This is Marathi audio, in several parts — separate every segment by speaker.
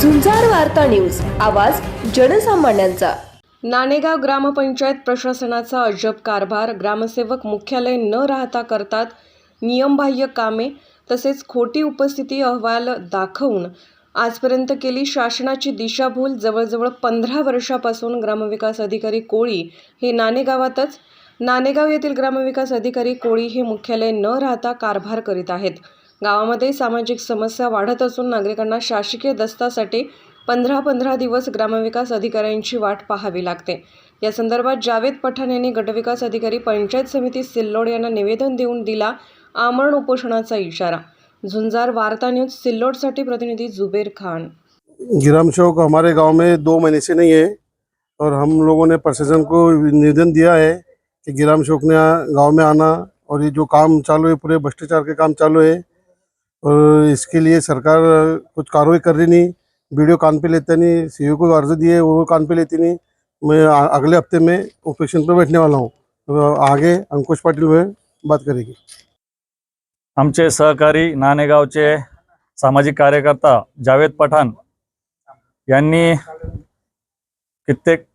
Speaker 1: झुंजार वार्ता न्यूज आवाज जनसामान्यांचा.
Speaker 2: नाणेगाव ग्रामपंचायत प्रशासनाचा अजब कारभार ग्रामसेवक मुख्यालय न राहता करतात नियमबाह्य कामे तसेच खोटी उपस्थिती अहवाल दाखवून आजपर्यंत केली शासनाची दिशाभूल. जवळजवळ पंधरा वर्षापासून ग्रामविकास अधिकारी कोळी हे नाणेगावातच नाणेगाव येथील ग्रामविकास अधिकारी कोळी हे मुख्यालय न राहता कारभार करीत आहेत. गावामध्ये सामाजिक समस्या वाढत असून नागरिकांना शासकीय दस्तासाठी पंधरा पंधरा दिवस ग्रामविकास अधिकाऱ्यांची वाट पाहावी लागते. या संदर्भात जावेद पठाण यांनी गटविकास अधिकारी पंचायत समिती सिल्लोड यांना निवेदन देऊन दिला आमरण उपोषणाचा इशारा. झुंजार वार्ता न्यूज सिल्लोडसाठी प्रतिनिधी जुबेर खान.
Speaker 3: ग्रामसेवक हमारे गांव में दो महीने से नहीं है और हम लोगों ने प्रशासन को निवेदन दिया है कि ग्राम सेवक ने गांव में आना और ये जो काम चालू है पूरे भ्रष्टाचार के काम चालू है और इसके लिए सरकार कुछ कार्रवाई कर रही नहीं। वीडियो कान पे लेते नहीं। सी को अर्ज दिए वो कान पे लेती नहीं। मैं अगले हफ्ते में ऑपरेशन पर बैठने वाला हूँ। तो आगे अंकुश पाटिल में बात करेगी।
Speaker 4: आमचे सहकारी नाणेगावचे सामाजिक कार्यकर्ता जावेद पठाण यांनी कित्येक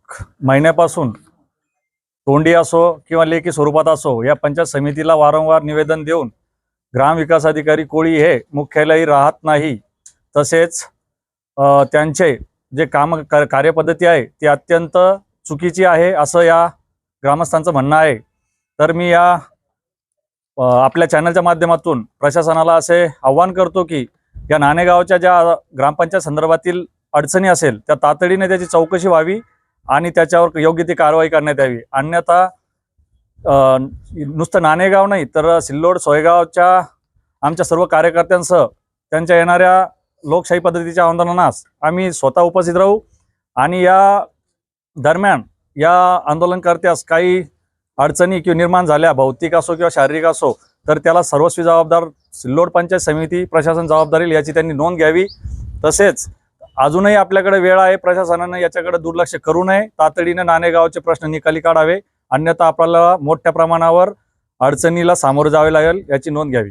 Speaker 4: महिन्यापासून तोंडी असो किंवा लेखी स्वरूपात असो या पंचायत समितीला वारंवार निवेदन देऊन ग्रामविकास अधिकारी कोळी हे मुख्यालयी राहत नाही. तसेच त्यांचे जे काम कार्यपद्धती आहे ती अत्यंत चुकीची आहे असं या ग्रामस्थांचं म्हणणं आहे. तर मी या आपल्या चॅनलच्या माध्यमातून प्रशासनाला असे आव्हान करतो की या नाणेगावच्या ज्या ग्रामपंचायत संदर्भातील अडचणी असेल त्या तातडीने त्याची चौकशी व्हावी आणि त्याच्यावर योग्य ती कारवाई करण्यात यावी. अन्यथा नुसतं नाणेगाव नाही तर सिल्लोड सोयगावच्या आमच्या सर्व कार्यकर्त्यांसह त्यांच्या येणाऱ्या लोकशाही पद्धतीच्या आंदोलनास आम्ही स्वतः उपस्थित राहू आणि या दरम्यान या आंदोलनकर्त्यास काही अडचणी किंवा निर्माण झाल्या भौतिक असो किंवा शारीरिक असो तर त्याला सर्वस्वी जबाबदार सिल्लोड पंचायत समिती प्रशासन जबाबदारी याची त्यांनी नोंद घ्यावी. तसेच अजूनही आपल्याकडे वेळ आहे प्रशासनानं याच्याकडे दुर्लक्ष करू नये. तातडीनं नाणेगावचे प्रश्न निकाली काढावे. अन्यथा आपल्याला मोठ्या प्रमाणावर अडचणीला सामोरं जावे लागेल याची नोंद घ्यावी.